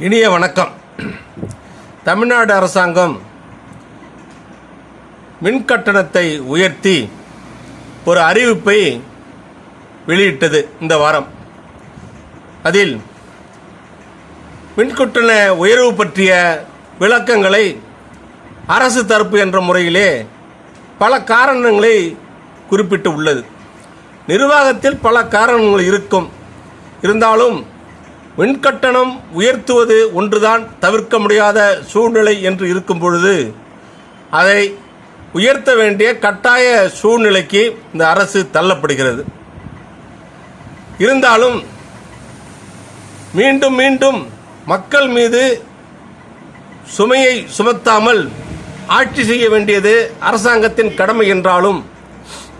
இனிய வணக்கம். தமிழ்நாடு அரசாங்கம் மின் கட்டணத்தை உயர்த்தி ஒரு அறிவிப்பை வெளியிட்டது இந்த வாரம். அதில் மின் கட்டண உயர்வு பற்றிய விளக்கங்களை அரசு தரப்பு என்ற முறையிலே பல காரணங்களை குறிப்பிட்டு உள்ளது. நிர்வாகத்தில் பல காரணங்கள் இருக்கும். இருந்தாலும் மின்கட்டணம் உயர்த்துவது ஒன்றுதான் தவிர்க்க முடியாத சூழ்நிலை என்று இருக்கும் பொழுது அதை உயர்த்த வேண்டிய கட்டாய சூழ்நிலைக்கு இந்த அரசு தள்ளப்படுகிறது. இருந்தாலும் மீண்டும் மீண்டும் மக்கள் மீது சுமையை சுமத்தாமல் ஆட்சி செய்ய வேண்டியது அரசாங்கத்தின் கடமை என்றாலும்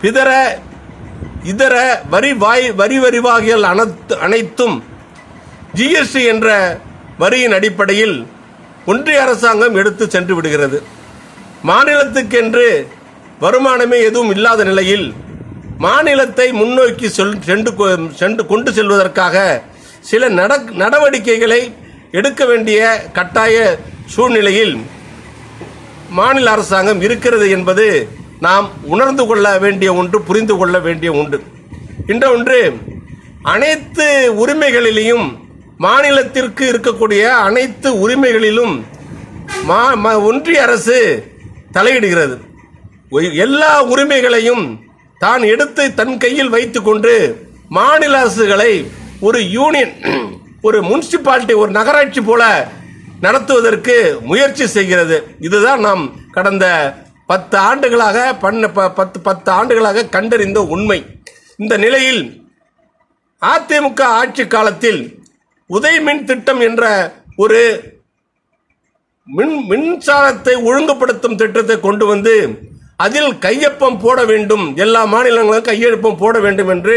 பிதற இதர வரி வாய் வரி வரிவாகிகள் அனைத்து அனைத்தும் ஜிஎஸ்டி என்ற வரியின் அடிப்படையில் ஒன்றிய அரசாங்கம் எடுத்து சென்று விடுகிறது. மாநிலத்துக்கென்று வருமானமே எதுவும் இல்லாத நிலையில் மாநிலத்தை முன்னோக்கி செல் சென்று கொ- சென்று கொண்டு செல்வதற்காக சில நட நடவடிக்கைகளை எடுக்க வேண்டிய கட்டாய சூழ்நிலையில் மாநில அரசாங்கம் இருக்கிறது என்பது நாம் உணர்ந்து கொள்ள வேண்டிய ஒன்று புரிந்து கொள்ள வேண்டிய ஒன்று. இன்ற ஒன்று அனைத்து உரிமைகளிலேயும் மாநிலத்திற்கு இருக்கக்கூடிய அனைத்து உரிமைகளிலும் மா ஒன்றிய அரசு தலையிடுகிறது. எல்லா உரிமைகளையும் தான் எடுத்து தன் கையில் வைத்துக்கொண்டு மாநில அரசுகளை ஒரு யூனியன் ஒரு முனிசிபாலிட்டி ஒரு நகராட்சி போல நடத்துவதற்கு முயற்சி செய்கிறது. இதுதான் நாம் கடந்த பத்து ஆண்டுகளாக பண்ண ப- பத்து பத்து ஆண்டுகளாக கண்டறிந்த உண்மை. இந்த நிலையில் அதிமுக ஆட்சி காலத்தில் உதய மின் திட்டம் என்ற ஒரு மின் மின்சாரத்தை ஒழுங்குபடுத்தும் திட்டத்தை கொண்டு வந்து அதில் கையொப்பம் போட வேண்டும். எல்லா மாநிலங்களும் கையெழுப்பம் போட வேண்டும் என்று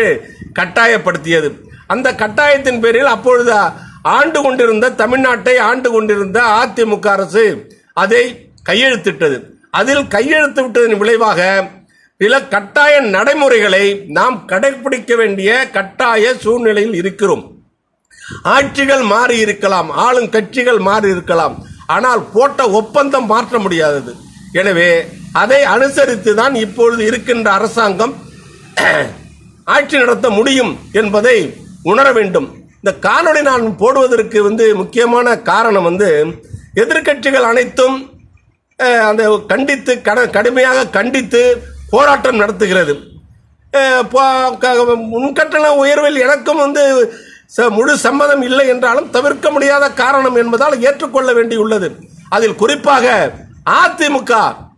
கட்டாயப்படுத்தியது. அந்த கட்டாயத்தின் பேரில் அப்பொழுது ஆண்டு கொண்டிருந்த தமிழ்நாட்டை ஆண்டு கொண்டிருந்த அதிமுக அரசு அதை கையெழுத்திட்டது. அதில் கையெழுத்து விட்டதன் விளைவாக சில கட்டாய நடைமுறைகளை நாம் கடைபிடிக்க வேண்டிய கட்டாய சூழ்நிலையில் இருக்கிறோம். ஆட்சிகள் மாறி இருக்கலாம் ஆளும் கட்சிகள் மாறி இருக்கலாம். ஆனால் போட்ட ஒப்பந்தம் மாற்ற முடியாதது. எனவே அதை அனுசரித்து தான் இப்பொழுது இருக்கின்ற அரசாங்கம் ஆட்சி நடத்த முடியும் என்பதை உணர வேண்டும். இந்த காணொளி நான் போடுவதற்கு வந்து முக்கியமான காரணம் வந்து எதிர்க்கட்சிகள் அனைத்தும் அந்த கண்டித்து கட- கடுமையாக கண்டித்து போராட்டம் நடத்துகிறது. முன்கட்டண உயர்வில் எனக்கும் வந்து முழு சம்மதம் இல்லை என்றாலும் தவிர்க்க முடியாத காரணம் என்பதால் ஏற்றுக்கொள்ள வேண்டியுள்ளது. அதில் குறிப்பாக அதிமுக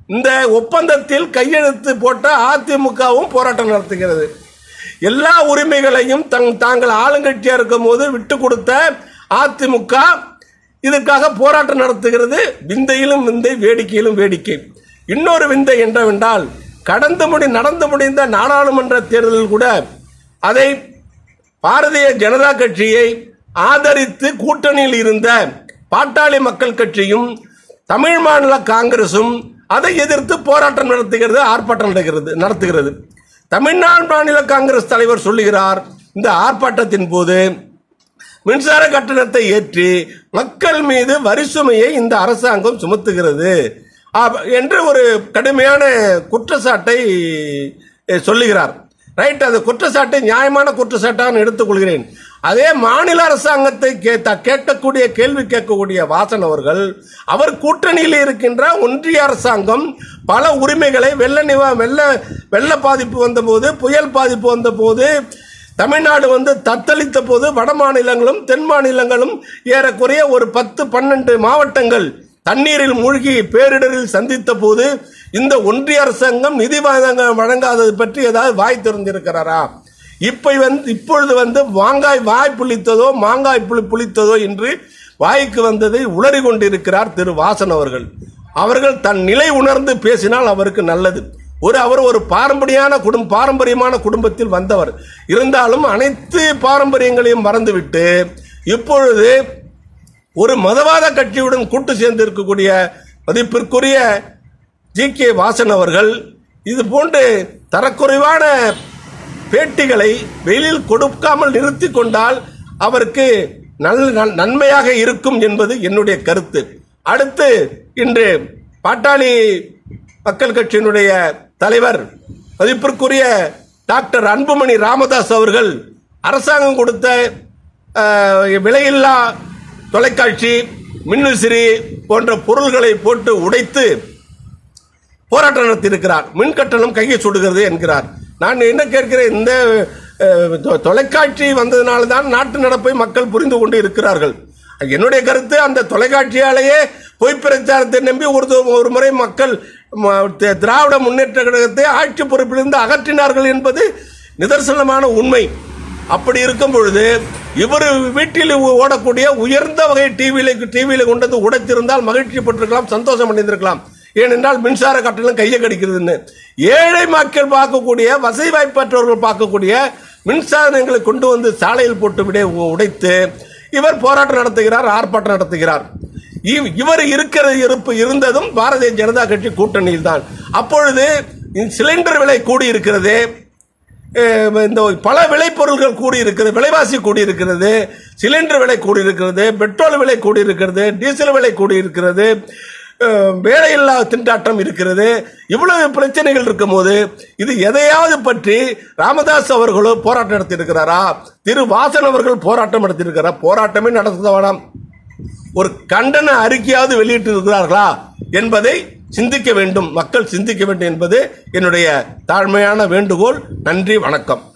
இந்த ஒப்பந்தத்தில் கையெழுத்து போட்ட அதிமுகவும் போராட்டம் நடத்துகிறது. எல்லா உரிமைகளையும் தங் தாங்கள் ஆளுங்கட்சியாக இருக்கும் போது விட்டு கொடுத்த அதிமுக இதற்காக போராட்டம் நடத்துகிறது. விந்தையிலும் விந்தை வேடிக்கையிலும் வேடிக்கை. இன்னொரு விந்தை என்னவென்றால் கடந்து முடி நடந்து முடிந்த நாடாளுமன்ற தேர்தலில் கூட அதை பாரதிய ஜனதா கட்சியை ஆதரித்து கூட்டணியில் இருந்த பாட்டாளி மக்கள் கட்சியும் தமிழ் மாநில காங்கிரசும் அதை எதிர்த்து போராட்டம் நடத்துகிறது ஆர்ப்பாட்டம் நடக்கிறது நடத்துகிறது. தமிழ்நாடு மாநில காங்கிரஸ் தலைவர் சொல்லுகிறார் இந்த ஆர்ப்பாட்டத்தின் போது மின்சார கட்டணத்தை ஏற்றி மக்கள் மீது வரி சுமையை இந்த அரசாங்கம் சுமத்துகிறது என்று ஒரு கடுமையான குற்றச்சாட்டை சொல்லுகிறார். ரைட் அது குற்றச்சாட்டை நியாயமான குற்றச்சாட்டான்னு எடுத்துக்கொள்கிறேன். அதே மாநில அரசாங்கத்தை கேட்கக்கூடிய கேள்வி கேட்கக்கூடிய வாசன் அவர்கள் அவர் கூட்டணியில் இருக்கின்ற ஒன்றிய அரசாங்கம் பல உரிமைகளை வெள்ள நிவா வெள்ள வெள்ள பாதிப்பு வந்தபோது புயல் பாதிப்பு வந்தபோது தமிழ்நாடு வந்து தத்தளித்த போது வட மாநிலங்களும் தென் மாநிலங்களும் ஏறக்குறைய ஒரு பத்து பன்னெண்டு மாவட்டங்கள் தண்ணீரில் மூழ்கி பேரிடரில் சந்தித்த போது இந்த ஒன்றிய அரசாங்கம் நிதி வழங்காதது பற்றி ஏதாவது வாய் திறந்திருக்கிறாரா இப்ப வந்து இப்பொழுது வந்து மாங்காய் வாய் புளித்ததோ மாங்காய் புளி புளித்ததோ என்று வாய்க்கு வந்ததை உளறி கொண்டிருக்கிறார் திரு வாசன் அவர்கள். அவர்கள் தன் நிலை உணர்ந்து பேசினால் அவருக்கு நல்லது. ஒரு அவர் ஒரு பாரம்பரியான குடும்ப பாரம்பரியமான குடும்பத்தில் வந்தவர். இருந்தாலும் அனைத்து பாரம்பரியங்களையும் மறந்துவிட்டு இப்பொழுது ஒரு மதவாத கட்சியுடன் கூட்டு சேர்ந்து இருக்கக்கூடிய மதிப்பிற்குரிய ஜி கே வாசன் அவர்கள் இது போன்று தரக்குறைவான பேட்டிகளை வெளியில் கொடுக்காமல் நிறுத்தி கொண்டால் அவருக்கு நல் நன்- நன்மையாக இருக்கும் என்பது என்னுடைய கருத்து. அடுத்து இன்று பாட்டாளி மக்கள் கட்சியினுடைய தலைவர் மதிப்பிற்குரிய டாக்டர் அன்புமணி ராமதாஸ் அவர்கள் அரசாங்கம் கொடுத்த விலையில்லா தொலைக்காட்சி மின்னுசிறி போன்ற பொருள்களை போட்டு உடைத்து போராட்டம் நடத்தியிருக்கிறார். மின் கட்டணம் கையை சுடுகிறது என்கிறார். நான் என்ன கேட்கிறேன் இந்த தொ- தொலைக்காட்சி வந்ததுனால தான் நாட்டு நடப்பை மக்கள் புரிந்து கொண்டு இருக்கிறார்கள். என்னுடைய கருத்து அந்த தொலைக்காட்சியாலேயே பொய் பிரச்சாரத்தை நம்பி ஒரு ஒரு முறை மக்கள் திராவிட முன்னேற்ற கழகத்தை ஆட்சி பொறுப்பிலிருந்து அகற்றினார்கள் என்பது நிதர்சனமான உண்மை. அப்படி இருக்கும் பொழுது இவர் வீட்டில் ஓடக்கூடிய உயர்ந்த வகை டிவியில டிவியில கொண்டு வந்து உடைத்திருந்தால் மகிழ்ச்சி பெற்றிருக்கலாம் சந்தோஷம் அடைந்திருக்கலாம். ஏனென்றால் மின்சார கட்டணம் கையை கடிக்கிறதுன்னு. ஏழை மக்கள் பார்க்கக்கூடிய வசதி வாய்ப்பற்றவர்கள் பார்க்கக்கூடிய மின்சாதனங்களை கொண்டு வந்து சாலையில் போட்டு விட உடைத்து இவர் போராட்டம் நடத்துகிறார் ஆர்ப்பாட்டம் நடத்துகிறார். இவ்- இவர் இருக்கிற இருப்பு இருந்ததும் பாரதிய ஜனதா கட்சி கூட்டணியில் தான். அப்பொழுது சிலிண்டர் விலை கூடி இருக்கிறது இந்த பல விளைபொருள்கள் கூடி இருக்கிறது விலைவாசி கூடி இருக்கிறது சிலிண்டர் விலை கூடி இருக்கிறது பெட்ரோல் விலை கூடி இருக்கிறது டீசல் விலை கூடி இருக்கிறது வேலையில்லா திண்டாட்டம் இருக்கிறது. இவ்வளவு பிரச்சனைகள் இருக்கும்போது இது எதையாவது பற்றி ராமதாஸ் அவர்களோ போராட்டம் நடத்தியிருக்கிறாரா? திரு வாசன் அவர்கள் போராட்டம் நடத்தியிருக்கிறாரா? போராட்டமே நடத்த வேணாம். ஒரு கண்டன அறிக்கையாவது வெளியிட்டு இருக்கிறார்களா என்பதை சிந்திக்க வேண்டும். மக்கள் சிந்திக்க வேண்டும் என்பது என்னுடைய தாழ்மையான வேண்டுகோள். நன்றி வணக்கம்.